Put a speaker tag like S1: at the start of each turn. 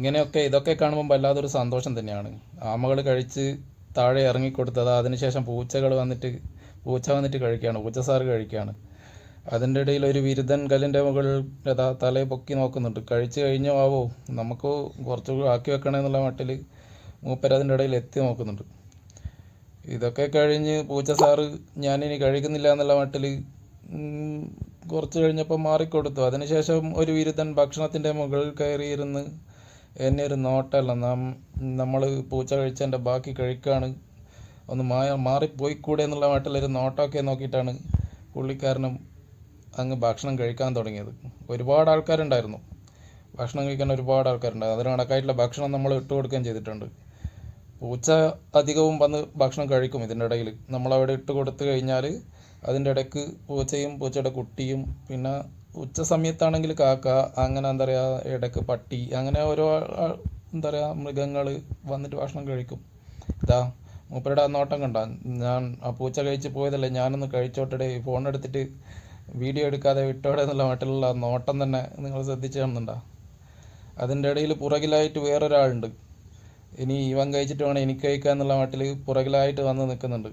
S1: ഇങ്ങനെയൊക്കെ ഇതൊക്കെ കാണുമ്പോൾ വല്ലാതൊരു സന്തോഷം തന്നെയാണ്. ആമകൾ കഴിച്ച് താഴെ ഇറങ്ങിക്കൊടുത്തത് അതിനുശേഷം പൂച്ചകൾ വന്നിട്ട് പൂച്ച വന്നിട്ട് കഴിക്കുകയാണ് പൂച്ച സാറ് കഴിക്കുകയാണ്. അതിന്റെ ഇടയിൽ ഒരു വിരുദ്ധൻ കല്ലിന്റെ മുകളിൽ തലയെ പൊക്കി നോക്കുന്നുണ്ട്. കഴിച്ചു കഴിഞ്ഞോ ആവോ? നമുക്ക് കുറച്ച് ആക്കി വെക്കണേ എന്നുള്ള മട്ടിൽ മൂപ്പര് അതിന്റെ ഇടയിൽ എത്തി നോക്കുന്നുണ്ട്. ഇതൊക്കെ കഴിഞ്ഞ് പൂച്ച സാറ് ഞാനിനി കഴിക്കുന്നില്ല എന്നുള്ള മട്ടിൽ കുറച്ച് കഴിഞ്ഞപ്പോൾ മാറിക്കൊടുത്തു. അതിനുശേഷം ഒരു വിരുദ്ധൻ ഭക്ഷണത്തിന്റെ മുകളിൽ കയറിയിരുന്ന് എന്നെ ഒരു നോട്ടല്ല. നാം നമ്മൾ പൂച്ച കഴിച്ചതിന്റെ ബാക്കി കഴിക്കുകയാണ് ഒന്ന് മാ മാറിപ്പോയിക്കൂടെ എന്നുള്ള മട്ടിലൊരു നോട്ടമൊക്കെ നോക്കിയിട്ടാണ് പുള്ളിക്കാരനും അങ്ങ് ഭക്ഷണം കഴിക്കാൻ തുടങ്ങിയത്. ഒരുപാട് ആൾക്കാരുണ്ടായിരുന്നു. ഭക്ഷണം കഴിക്കാൻ ഒരുപാട് ആൾക്കാരുണ്ടായിരുന്നു. അതിന് കണക്കായിട്ടുള്ള ഭക്ഷണം നമ്മൾ ഇട്ട് കൊടുക്കുകയും ചെയ്തിട്ടുണ്ട്. പൂച്ച അധികവും വന്ന് ഭക്ഷണം കഴിക്കും ഇതിന്റെ ഇടയിൽ നമ്മളവിടെ ഇട്ട് കൊടുത്തു കഴിഞ്ഞാൽ അതിന്റെ ഇടയ്ക്ക് പൂച്ചയും പൂച്ചയുടെ കുട്ടിയും പിന്നെ ഉച്ച സമയത്താണെങ്കിൽ കാക്ക അങ്ങനെ എന്താ പറയുക ഇടയ്ക്ക് പട്ടി അങ്ങനെ ഓരോ എന്താ പറയുക മൃഗങ്ങൾ വന്നിട്ട് ഭക്ഷണം കഴിക്കും. ഇതാ മൂപ്പരുടെ നോട്ടം കണ്ട ഞാൻ ആ പൂച്ച കഴിച്ച് പോയതല്ലേ ഞാനൊന്ന് കഴിച്ചോട്ടെ ഫോൺ എടുത്തിട്ട് വീഡിയോ എടുക്കാതെ വിട്ടോടെ എന്നുള്ള മട്ടിലുള്ള നോട്ടം തന്നെ നിങ്ങൾ ശ്രദ്ധിച്ചു അതിന്റെ ഇടയിൽ പുറകിലായിട്ട് വേറൊരാളുണ്ട്. ഇനി ഇവൻ കഴിച്ചിട്ട് വേണം എനിക്ക് കഴിക്കുക എന്നുള്ള മട്ടിൽ പുറകിലായിട്ട് വന്ന് നിൽക്കുന്നുണ്ട്.